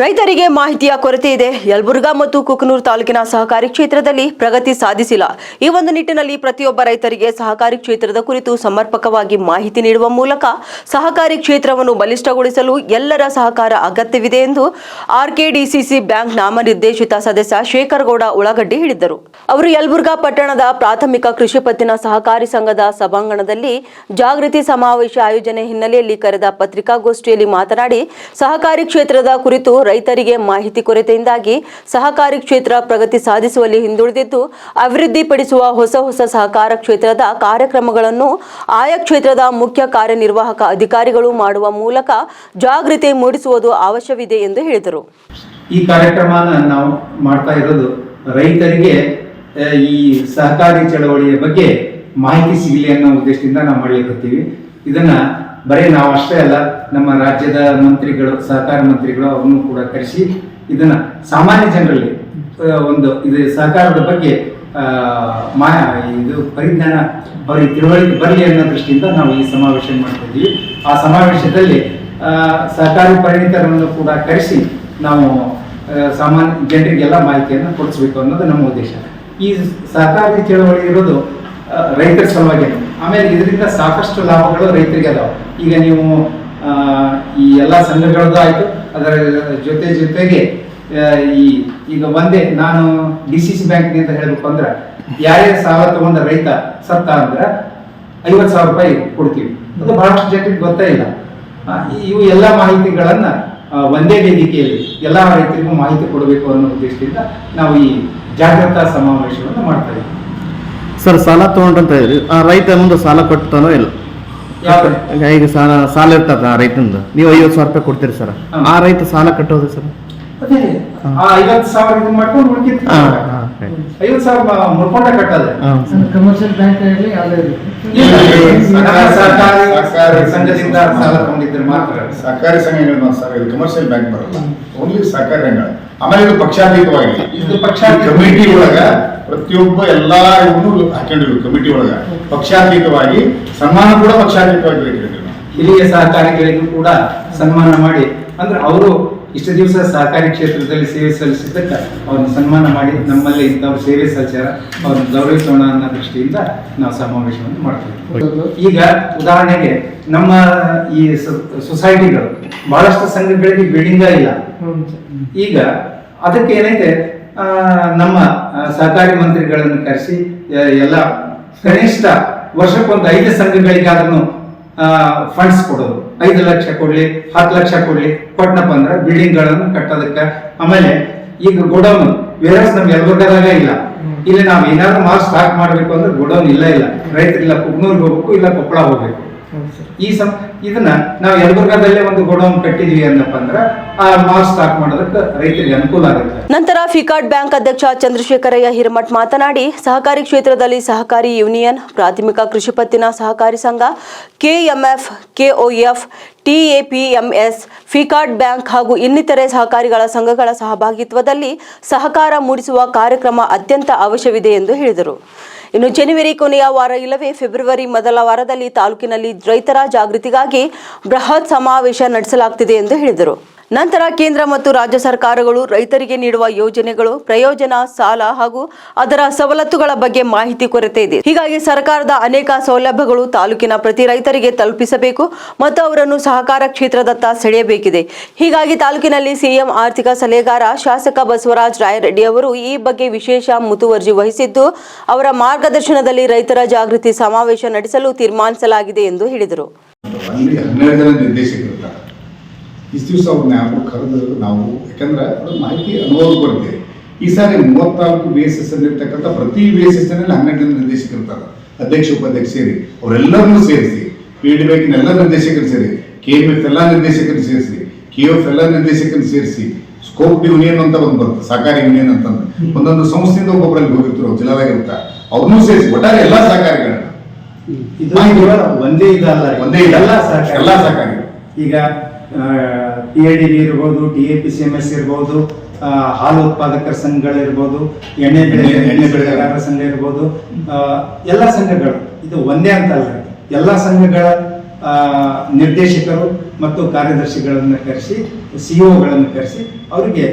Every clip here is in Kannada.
ರೈತರಿಗೆ ಮಾಹಿತಿಯ ಕೊರತೆ ಇದೆ. ಯಲಬುರ್ಗಾ ಮತ್ತು ಕುಕನೂರು ತಾಲೂಕಿನ ಸಹಕಾರಿ ಕ್ಷೇತ್ರದಲ್ಲಿ ಪ್ರಗತಿ ಸಾಧಿಸಿಲ್ಲ. ಈ ಒಂದು ನಿಟ್ಟಿನಲ್ಲಿ ಪ್ರತಿಯೊಬ್ಬ ರೈತರಿಗೆ ಸಹಕಾರಿ ಕ್ಷೇತ್ರದ ಕುರಿತು ಸಮರ್ಪಕವಾಗಿ ಮಾಹಿತಿ ನೀಡುವ ಮೂಲಕ ಸಹಕಾರಿ ಕ್ಷೇತ್ರವನ್ನು ಬಲಿಷ್ಠಗೊಳಿಸಲು ಎಲ್ಲರ ಸಹಕಾರ ಅಗತ್ಯವಿದೆ ಎಂದು ಆರ್ಕೆಡಿಸಿಸಿ ಬ್ಯಾಂಕ್ ನಾಮನಿರ್ದೇಶಿತ ಸದಸ್ಯ ಶೇಖರ್ ಗೌಡ ಹೇಳಿದ್ದರು. ಹೇಳಿದರು ಅವರು ಯಲಬುರ್ಗಾ ಪಟ್ಟಣದ ಪ್ರಾಥಮಿಕ ಕೃಷಿ ಪತ್ತಿನ ಸಹಕಾರಿ ಸಂಘದ ಸಭಾಂಗಣದಲ್ಲಿ ಜಾಗೃತಿ ಸಮಾವೇಶ ಆಯೋಜನೆ ಹಿನ್ನೆಲೆಯಲ್ಲಿ ಕರೆದ ಪತ್ರಿಕಾಗೋಷ್ಠಿಯಲ್ಲಿ ಮಾತನಾಡಿ, ಸಹಕಾರಿ ಕ್ಷೇತ್ರದ ಕುರಿತು ರೈತರಿಗೆ ಮಾಹಿತಿ ಕೊರತೆಯಿಂದಾಗಿ ಸಹಕಾರಿ ಕ್ಷೇತ್ರ ಪ್ರಗತಿ ಸಾಧಿಸುವಲ್ಲಿ ಹಿಂದುಳಿದಿದ್ದು, ಅಭಿವೃದ್ಧಿಪಡಿಸುವ ಹೊಸ ಹೊಸ ಸಹಕಾರ ಕ್ಷೇತ್ರದ ಕಾರ್ಯಕ್ರಮಗಳನ್ನು ಆಯಾ ಕ್ಷೇತ್ರದ ಮುಖ್ಯ ಕಾರ್ಯನಿರ್ವಾಹಕ ಅಧಿಕಾರಿಗಳು ಮಾಡುವ ಮೂಲಕ ಜಾಗೃತಿ ಮೂಡಿಸುವುದು ಅವಶ್ಯವಿದೆ ಎಂದು ಹೇಳಿದರು. ಈ ಕಾರ್ಯಕ್ರಮನ ನಾವು ಮಾಡ್ತಾ ಇರೋದು ರೈತರಿಗೆ ಈ ಸಹಕಾರಿ ಚಳವಳಿಯ ಬಗ್ಗೆ ಮಾಹಿತಿ ಸಿಗಲಿ ಅನ್ನೋ ಉದ್ದೇಶದಿಂದ ನಾವು ಮಾಡ್ಲಿಕ್ಕತ್ತೀವಿ ಇದನ್ನ ಬರೀ ನಾವು ಅಷ್ಟೇ ಅಲ್ಲ, ನಮ್ಮ ರಾಜ್ಯದ ಮಂತ್ರಿಗಳು, ಸಹಕಾರ ಮಂತ್ರಿಗಳು ಅವ್ರನ್ನು ಕೂಡ ಕರೆಸಿ ಇದನ್ನ ಸಾಮಾನ್ಯ ಜನರಲ್ಲಿ ಒಂದು ಇದು ಸಹಕಾರದ ಬಗ್ಗೆ ಮಾ, ಇದು ಪರಿಜ್ಞಾನ ಅವರಿಗೆ ತಿಳುವಳಿಕೆ ಬರಲಿ ಅನ್ನೋ ದೃಷ್ಟಿಯಿಂದ ನಾವು ಈ ಸಮಾವೇಶ ಮಾಡ್ತಾ ಇದ್ದೀವಿ. ಆ ಸಮಾವೇಶದಲ್ಲಿ ಸಹಕಾರಿ ಪರಿಣಿತರನ್ನು ಕೂಡ ಕರೆಸಿ ನಾವು ಸಾಮಾನ್ಯ ಜನರಿಗೆಲ್ಲ ಮಾಹಿತಿಯನ್ನು ಕೊಡಿಸ್ಬೇಕು ಅನ್ನೋದು ನಮ್ಮ ಉದ್ದೇಶ. ಈ ಸಹಕಾರಿ ಚಳವಳಿ ಇರೋದು ರೈತರ ಸಲುವಾಗಿ ಆಮೇಲೆ ಇದರಿಂದ ಸಾಕಷ್ಟು ಲಾಭಗಳು ರೈತರಿಗೆ ಅದಾವ. ಈಗ ನೀವು ಈ ಎಲ್ಲ ಸಂಘಗಳದ್ದು ಆಯ್ತು ಅದರ ಜೊತೆ ಜೊತೆಗೆ ಈ, ಈಗ ಒಂದೇ, ನಾನು ಡಿ ಸಿ ಸಿ ಬ್ಯಾಂಕ್ನಿಂದ ಹೇಳಬೇಕು ಅಂದ್ರೆ, ಯಾರ್ಯಾರು ಸಾಲ ತಗೊಂಡ ರೈತ ಸತ್ತ ಅಂದ್ರೆ ಐವತ್ತು ಸಾವಿರ ರೂಪಾಯಿ ಕೊಡ್ತೀವಿ. ಅದು ಬಹಳಷ್ಟು ಜನರಿಗೆ ಗೊತ್ತೇ ಇಲ್ಲ. ಇವು ಎಲ್ಲ ಮಾಹಿತಿಗಳನ್ನು ಒಂದೇ ವೇದಿಕೆಯಲ್ಲಿ ಎಲ್ಲ ರೈತರಿಗೂ ಮಾಹಿತಿ ಕೊಡಬೇಕು ಅನ್ನೋ ಉದ್ದೇಶದಿಂದ ನಾವು ಈ ಜಾಗೃತಾ ಸಮಾವೇಶವನ್ನು ಮಾಡ್ತಾ ಇದ್ದೀವಿ. ಸರ್ ಸಾಲ ತಗೊಂಡ್ರಂತ ಹೇಳಿ ಆ ರೈತ ಮುಂದೆ ಸಾಲ ಕೊಡ್ತಾನೋ ಇಲ್ಲ? ಈಗ ಸಾಲ ಸಾಲ ಇರ್ತದ ಆ ರೈತಂದು. ನೀವು ಐವತ್ತು ಸಾವಿರ ರೂಪಾಯಿ ಕೊಡ್ತೀರಿ ಸರ್. ಆ ರೈತ ಸಾಲ ಕಟ್ಟೋದು ಸರ್. ಅದೇ ಆ ಐವತ್ತು ಸಾವಿರ ಇದು ಮಾಡ್ಕೊಂಡು ಉಳ್ಕಿತ್ತು ಹಾ, ಹಾ, okay. ಐವತ್ತು ಸಾವಿರ ಮ- ಕಟ್ಟದೆ. ಸರ್ ಕಮರ್ಷಿಯಲ್ ಬ್ಯಾಂಕ್ ಆಗಲಿ ಯಾವುದೇ ಸರ್ಕಾರಿ ಸಂಘದಿಂದ ಸಾಲ ತಗೊಂಡಿದ್ರೆ ಮಾತ್ರ. ಸಹಕಾರಿ ಸಂಘಗಳು ಸರ್ ಇದು ಕಮರ್ಷಿಯಲ್ ಬ್ಯಾಂಕ್ ಬರಲ್ಲ. ಓನ್ಲಿ ಸಹಕಾರಿ ರಂಗ ಆಮೇಲೆ ಇದು ಪಕ್ಷಾತೀತವಾಗಿ. ಇದು ಪಕ್ಷ ಕಮಿಟಿ ಒಳಗ ಪ್ರತಿಯೊಬ್ಬ ಎಲ್ಲಾ ಇವನು ಹಾಕೊಂಡಿರು ಕಮಿಟಿ ಒಳಗ. ಪಕ್ಷಾತೀತವಾಗಿ ಸನ್ಮಾನ ಕೂಡ ಪಕ್ಷಾತೀತವಾಗಿ ಹಿರಿಯ ಸಹಕಾರಿಗಳಿಗೂ ಕೂಡ ಸನ್ಮಾನ ಮಾಡಿ. ಅಂದ್ರೆ ಅವರು ಇಷ್ಟು ದಿವಸ ಸಹಕಾರಿ ಕ್ಷೇತ್ರದಲ್ಲಿ ಸೇವೆ ಸಲ್ಲಿಸಿದ್ದಕ್ಕೆ ಅವ್ರನ್ನ ಸನ್ಮಾನ ಮಾಡಿ ನಮ್ಮಲ್ಲಿ ಇಂಥವ್ರು ಸೇವೆ ಸಚಾರ ಅವ್ರನ್ನ ಗೌರವಿಸೋಣ ಅನ್ನೋ ದೃಷ್ಟಿಯಿಂದ ನಾವು ಸಮಾವೇಶವನ್ನು ಮಾಡ್ತೀವಿ. ಈಗ ಉದಾಹರಣೆಗೆ ನಮ್ಮ ಈ ಸೊಸೈಟಿಗಳು, ಬಹಳಷ್ಟು ಸಂಘಗಳಿಗೆ ಬಿಲ್ಡಿಂಗ ಇಲ್ಲ. ಈಗ ಅದಕ್ಕೆ ಏನೈತೆ ನಮ್ಮ ಸಹಕಾರಿ ಮಂತ್ರಿಗಳನ್ನು ಕರೆಸಿ ಎಲ್ಲ ಕನಿಷ್ಠ ವರ್ಷಕ್ಕೊಂದು ಐದು ಸಂಘಗಳಿಗಾದ್ರೂ ಫಂಡ್ಸ್ ಕೊಡೋದು. ಐದು ಲಕ್ಷ ಕೊಡಲಿ ಹತ್ತು ಲಕ್ಷ ಕೊಡಲಿ ಕೊಟ್ಟನಪ್ಪ ಅಂದ್ರೆ ಬಿಲ್ಡಿಂಗ್ಗಳನ್ನು ಕಟ್ಟೋದಕ್ಕೆ. ಆಮೇಲೆ ಈಗ ಗೋಡೌನ್ ವೇರಸ್ ನಮ್ಗೆ ಯಲಬುರ್ಗದಾಗ ಇಲ್ಲ. ಇಲ್ಲಿ ನಾವು ಏನಾದ್ರು ಮಾಲ್ ಸ್ಟಾಕ್ ಮಾಡಬೇಕು ಅಂದ್ರೆ ಗೋಡೌನ್ ಇಲ್ಲ ಇಲ್ಲ. ರೈತರಿಲ್ಲ ಕುಗ್ನೂರ್ಗೆ ಹೋಗ್ಬೇಕು ಇಲ್ಲ ಕೊಪ್ಪಳ ಹೋಗ್ಬೇಕು. ಈ ಸಂ, ಇದನ್ನ ನಾವು ಯಲಬುರ್ಗದಲ್ಲೇ ಒಂದು ಗೋಡೌನ್ ಕಟ್ಟಿದ್ವಿ ಅಂದಪ್ಪ ಅಂದ್ರೆ ನಂತರ ಫಿಕಾಟ್ ಬ್ಯಾಂಕ್ ಅಧ್ಯಕ್ಷ ಚಂದ್ರಶೇಖರಯ್ಯ ಹಿರಮಠ್ ಮಾತನಾಡಿ, ಸಹಕಾರಿ ಕ್ಷೇತ್ರದಲ್ಲಿ ಸಹಕಾರಿ ಯೂನಿಯನ್, ಪ್ರಾಥಮಿಕ ಕೃಷಿ ಪತ್ತಿನ ಸಹಕಾರಿ ಸಂಘ, ಕೆಎಂಎಫ್, ಕೆಒಎಫ್, ಟಿಎಪಿಎಂಎಸ್, ಫಿಕಾಟ್ ಬ್ಯಾಂಕ್ ಹಾಗೂ ಇನ್ನಿತರೆ ಸಹಕಾರಿಗಳ ಸಂಘಗಳ ಸಹಭಾಗಿತ್ವದಲ್ಲಿ ಸಹಕಾರ ಮೂಡಿಸುವ ಕಾರ್ಯಕ್ರಮ ಅತ್ಯಂತ ಅವಶ್ಯವಿದೆ ಎಂದು ಹೇಳಿದರು. ಇನ್ನು ಜನವರಿ ಕೊನೆಯ ವಾರ ಇಲ್ಲವೇ ಫೆಬ್ರವರಿ ಮೊದಲ ವಾರದಲ್ಲಿ ತಾಲೂಕಿನಲ್ಲಿ ರೈತರ ಜಾಗೃತಿಗಾಗಿ ಬೃಹತ್ ಸಮಾವೇಶ ನಡೆಸಲಾಗುತ್ತಿದೆ ಎಂದು ಹೇಳಿದರು. ನಂತರ ಕೇಂದ್ರ ಮತ್ತು ರಾಜ್ಯ ಸರ್ಕಾರಗಳು ರೈತರಿಗೆ ನೀಡುವ ಯೋಜನೆಗಳು, ಪ್ರಯೋಜನ, ಸಾಲ ಹಾಗೂ ಅದರ ಸವಲತ್ತುಗಳ ಬಗ್ಗೆ ಮಾಹಿತಿ ಕೊರತೆ ಇದೆ. ಹೀಗಾಗಿ ಸರ್ಕಾರದ ಅನೇಕ ಸೌಲಭ್ಯಗಳು ತಾಲೂಕಿನ ಪ್ರತಿ ರೈತರಿಗೆ ತಲುಪಿಸಬೇಕು ಮತ್ತು ಅವರನ್ನು ಸಹಕಾರ ಕ್ಷೇತ್ರದತ್ತ ಸೆಳೆಯಬೇಕಿದೆ. ಹೀಗಾಗಿ ತಾಲೂಕಿನಲ್ಲಿ ಸಿಎಂ ಆರ್ಥಿಕ ಸಲಹೆಗಾರ ಶಾಸಕ ಬಸವರಾಜ ರಾಯರೆಡ್ಡಿ ಅವರು ಈ ಬಗ್ಗೆ ವಿಶೇಷ ಮುತುವರ್ಜಿ ವಹಿಸಿದ್ದು, ಅವರ ಮಾರ್ಗದರ್ಶನದಲ್ಲಿ ರೈತರ ಜಾಗೃತಿ ಸಮಾವೇಶ ನಡೆಸಲು ತೀರ್ಮಾನಿಸಲಾಗಿದೆ ಎಂದು ಹೇಳಿದರು ಅಲ್ಲಿ ಹನ್ನೆರಡು ಜನ ನಿರ್ದೇಶಕರು ಇರ್ತಾರೆ ಇಷ್ಟು ದಿವಸ ಅವ್ರನ್ನ ಯಾರು ಕರೆದು ನಾವು ಯಾಕಂದ್ರೆ ಅದ್ರ ಮಾಹಿತಿ ಅನುಭವ ಬರುತ್ತೆ. ಈ ಸಾರಿ ಮೂವತ್ನಾಲ್ಕು ಬಿ ಎಸ್ ಎಸ್ ಇರ್ತಕ್ಕಂಥ ಪ್ರತಿ ಬಿ ಎಸ್ ಎಸ್ನಲ್ಲಿ ಹನ್ನೆರಡು ಜನ ನಿರ್ದೇಶಕರು ಇರ್ತಾರೆ. ಅಧ್ಯಕ್ಷ ಉಪಾಧ್ಯಕ್ಷ ಸೇರಿ. ಅವರೆಲ್ಲರನ್ನೂ ಸೇರಿಸಿ. ಪಿ ಡಿ ಬ್ಯಾಂಕಿನ ಎಲ್ಲ ನಿರ್ದೇಶಕರು ಸೇರಿ. ಕೆ ಎಂ ಎಫ್ ಎಲ್ಲ ನಿರ್ದೇಶಕರು ಸೇರಿಸಿ. ಕೆ ಎಫ್ ಎಲ್ಲ ನಿರ್ದೇಶಕರು ಸೇರಿಸಿ. ಸ್ಕೋಪ್ ಯೂನಿಯನ್ ಅಂತ ಒಂದು ಬರುತ್ತೆ ಸಹಕಾರಿ ಯೂನಿಯನ್ ಅಂತಂದು ಒಂದೊಂದು ಸಂಸ್ಥೆಯಿಂದ ಒಬ್ಬೊಬ್ಬರಲ್ಲಿ ಹೋಗಿರ್ತಾರೆ ಜಿಲ್ಲಾದಾಗಿರ್ತಾರೆ ಅವ್ರನ್ನೂ ಸೇರಿಸಿ ಒಟ್ಟಾರೆ ಎಲ್ಲ ಸಹಕಾರಿಗಳನ್ನ. ಒಂದೇ ಇದಲ್ಲ ಒಂದೇ ಇದಲ್ಲ. ಎಲ್ಲ ಸಹಕಾರಿ. ಈಗ ಟಿ ಎ ಡಿ ಇರ್ಬೋದು D A P C M S ಇರ್ಬೋದು ಹಾಲು ಉತ್ಪಾದಕರ ಸಂಘಗಳಿರ್ಬೋದು ಎಣ್ಣೆ ಬೆಳೆ ಎಣ್ಣೆ- ಬೆಳೆಗಾರರ ಸಂಘ ಇರ್ಬೋದು ಎಲ್ಲ ಸಂಘಗಳು. ಇದು ಒಂದೇ ಅಂತ ಅಲ್ಲ. ಎಲ್ಲ ಸಂಘಗಳ ನಿರ್ದೇಶಕರು ಮತ್ತು ಕಾರ್ಯದರ್ಶಿಗಳನ್ನು ಕರೆಸಿ ಸಿ ಒಗಳನ್ನು ಕರೆಸಿ ಅವರಿಗೆ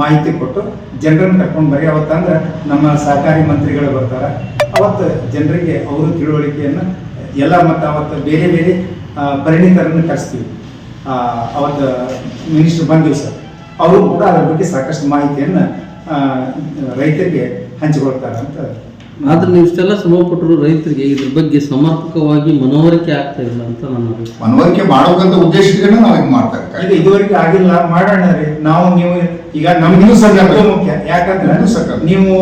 ಮಾಹಿತಿ ಕೊಟ್ಟು ಜನರನ್ನು ಕರ್ಕೊಂಡು ಬರೀ ಅವತ್ತಂದ್ರೆ ನಮ್ಮ ಸಹಕಾರಿ ಮಂತ್ರಿಗಳು ಬರ್ತಾರೆ. ಅವತ್ತು ಜನರಿಗೆ ಅವರು ತಿಳುವಳಿಕೆಯನ್ನು ಎಲ್ಲ ಮತ್ತು ಅವತ್ತು ಬೇರೆ ಬೇರೆ ಪರಿಣಿತರನ್ನು ಕರೆಸ್ತೀವಿ. ಅವತ್ತು ಮಿನಿಸ್ಟರ್ ಬಂದಿವಿ ಸರ್. ಅವರು ಕೂಡ ಅದರ ಬಗ್ಗೆ ಸಾಕಷ್ಟು ಮಾಹಿತಿಯನ್ನು ರೈತರಿಗೆ ಹಂಚಿಕೊಳ್ತಾರೆ ಅಂತ ಆದ್ರೆ ನೀವು ಇಷ್ಟೆಲ್ಲ ಶ್ರಮಪಟ್ಟರು ರೈತರಿಗೆ ಇದ್ರ ಬಗ್ಗೆ ಸಮರ್ಪಕವಾಗಿ ಮನವರಿಕೆ ಆಗ್ತಾ ಇಲ್ಲ ಅಂತ ನನ್ನ ಮನವರಿಕೆ ಮಾಡೋಕಂತ ಉದ್ದೇಶ ಇಟ್ಕೊಂಡು ನಾವು ಹಿಂಗೆ ಮಾಡ್ತಾ ಇರ್ತೀವಿ. ಈಗ ಇದುವರೆಗೆ ಆಗಿಲ್ಲ ಮಾಡೋಣ ರೀ. ನಾವು ನೀವು ಈಗ ನಮ್ಗೂ. ಅದು ಮುಖ್ಯ. ಯಾಕಂದ್ರೆ ನೀವು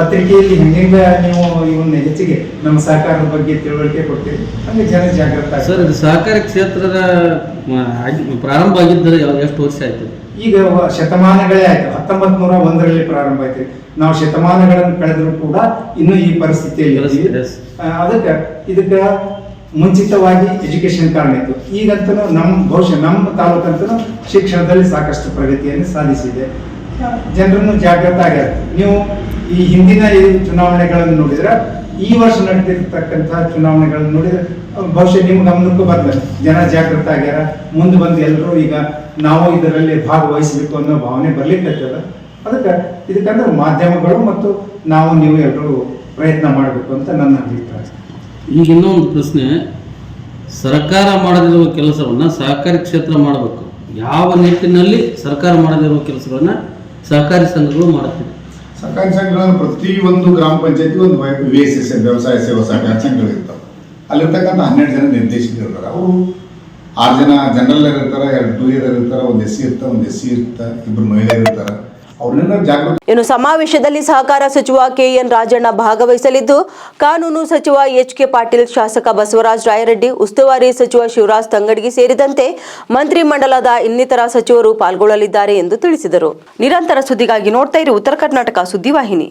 ಪತ್ರಿಕೆಯಲ್ಲಿ ಹೆಂಗೆಂಗ ನೀವು ಇವನ್ನ ಹೆಚ್ಚಿಗೆ ನಮ್ಮ ಸಹಕಾರದ ಬಗ್ಗೆ ತಿಳುವಳಿಕೆ ಕೊಡ್ತೀರಿ. ಹಂಗೆ ಜನ ಜಾಗೃತ ಸರ್ ಅದು ಸಹಕಾರ ಕ್ಷೇತ್ರದ ಪ್ರಾರಂಭ ಆಗಿದ್ದರೆ ಎಷ್ಟು ವರ್ಷ ಆಯ್ತು? ಈಗ ಶತಮಾನಗಳೇ ಆಯ್ತು. ಹತ್ತೊಂಬತ್ ನೂರ ಒಂದರಲ್ಲಿ ಪ್ರಾರಂಭ ಆಯ್ತು. ನಾವು ಶತಮಾನಗಳನ್ನು ಕಳೆದರೂ ಕೂಡ ಇನ್ನೂ ಈ ಪರಿಸ್ಥಿತಿಯಲ್ಲಿ. ಅದಕ್ಕೆ ಇದಕ್ಕೆ ಮುಂಚಿತವಾಗಿ ಎಜುಕೇಶನ್ ಕಾರಣ ಇತ್ತು. ಈಗಂತೂ ನಮ್ಮ ಬಹುಶಃ ನಮ್ಮ ತಾಲೂಕಂತೂ ಶಿಕ್ಷಣದಲ್ಲಿ ಸಾಕಷ್ಟು ಪ್ರಗತಿಯನ್ನು ಸಾಧಿಸಿದೆ. ಜನರನ್ನು ಜಾಗೃತ ಆಗ್ಯಾರ. ನೀವು ಈ ಹಿಂದಿನ ಚುನಾವಣೆಗಳನ್ನು ನೋಡಿದ್ರೆ, ಈ ವರ್ಷ ನಡೆದಿರ್ತಕ್ಕಂತಹ ಚುನಾವಣೆಗಳನ್ನು ನೋಡಿದ್ರೆ ಬಹುಶಃ ನಿಮ್ಮ ಗಮನಕ್ಕೂ ಬರ್ತದೆ. ಜನ ಜಾಗೃತ ಆಗ್ಯಾರ. ಮುಂದೆ ಬಂದು ಎಲ್ಲರೂ ಈಗ ನಾವು ಇದರಲ್ಲಿ ಭಾಗವಹಿಸಬೇಕು ಅನ್ನೋ ಭಾವನೆ ಬರ್ಲಿಕ್ಕತ್ತದ ಅದಕ್ಕೆ ಇದಕ್ಕಂದ್ರೆ ಮಾಧ್ಯಮಗಳು ಮತ್ತು ನಾವು, ನೀವು ಎಲ್ಲರೂ ಪ್ರಯತ್ನ ಮಾಡಬೇಕು ಅಂತ ನನ್ನ ಅಭಿಪ್ರಾಯ. ಈಗ ಇನ್ನೊಂದು ಪ್ರಶ್ನೆ. ಸರ್ಕಾರ ಮಾಡದಿರುವ ಕೆಲಸವನ್ನ ಸಹಕಾರಿ ಕ್ಷೇತ್ರ ಮಾಡಬೇಕು. ಯಾವ ನಿಟ್ಟಿನಲ್ಲಿ ಸರ್ಕಾರ ಮಾಡದಿರುವ ಕೆಲಸಗಳನ್ನ ಸಹಕಾರಿ ಸಂಘಗಳು ಮಾಡುತ್ತಿದೆ ಸಹಕಾರಿ ಸಂಘಗಳನ್ನು ಒಂದು ಗ್ರಾಮ ಪಂಚಾಯತಿ, ಒಂದು ವಿ ಎಸ್ ವ್ಯವಸಾಯ ಸೇವಾ ಸಹಕಾರ ಸಂಘಗಳು ಇರ್ತಾವೆ. ಅಲ್ಲಿರ್ತಕ್ಕಂಥ ಹನ್ನೆರಡು ಜನ ನಿರ್ದೇಶಕರು ಇರ್ತಾರೆ. ಅವರು ಆರು ಜನ ಜನರಲ್ ಇರ್ತಾರೆ, ಎರಡು ಟೂ ಇಯರ್ ಇರ್ತಾರೆ, ಒಂದು ಎಸ್ ಸಿ ಇರ್ತಾರೆ, ಒಂದು ಎಸ್ ಸಿ ಇರ್ತಾರೆ ಇಬ್ಬರು ಮಹಿಳೆಯರು ಇರ್ತಾರೆ. ಇನ್ನು ಸಮಾವೇಶದಲ್ಲಿ ಸಹಕಾರ ಸಚಿವ ಕೆಎನ್ ರಾಜಣ್ಣ ಭಾಗವಹಿಸಲಿದ್ದು, ಕಾನೂನು ಸಚಿವ ಎಚ್ ಕೆ ಪಾಟೀಲ್, ಶಾಸಕ ಬಸವರಾಜ ರಾಯರೆಡ್ಡಿ, ಉಸ್ತುವಾರಿ ಸಚಿವ ಶಿವರಾಜ್ ತಂಗಡಗಿ ಸೇರಿದಂತೆ ಮಂತ್ರಿಮಂಡಲದ ಇನ್ನಿತರ ಸಚಿವರು ಪಾಲ್ಗೊಳ್ಳಲಿದ್ದಾರೆ ಎಂದು ತಿಳಿಸಿದರು. ನಿರಂತರ ಸುದ್ದಿಗಾಗಿ ನೋಡ್ತಾ ಇರಿ ಉತ್ತರ ಕರ್ನಾಟಕ ಸುದ್ದಿವಾಹಿನಿ.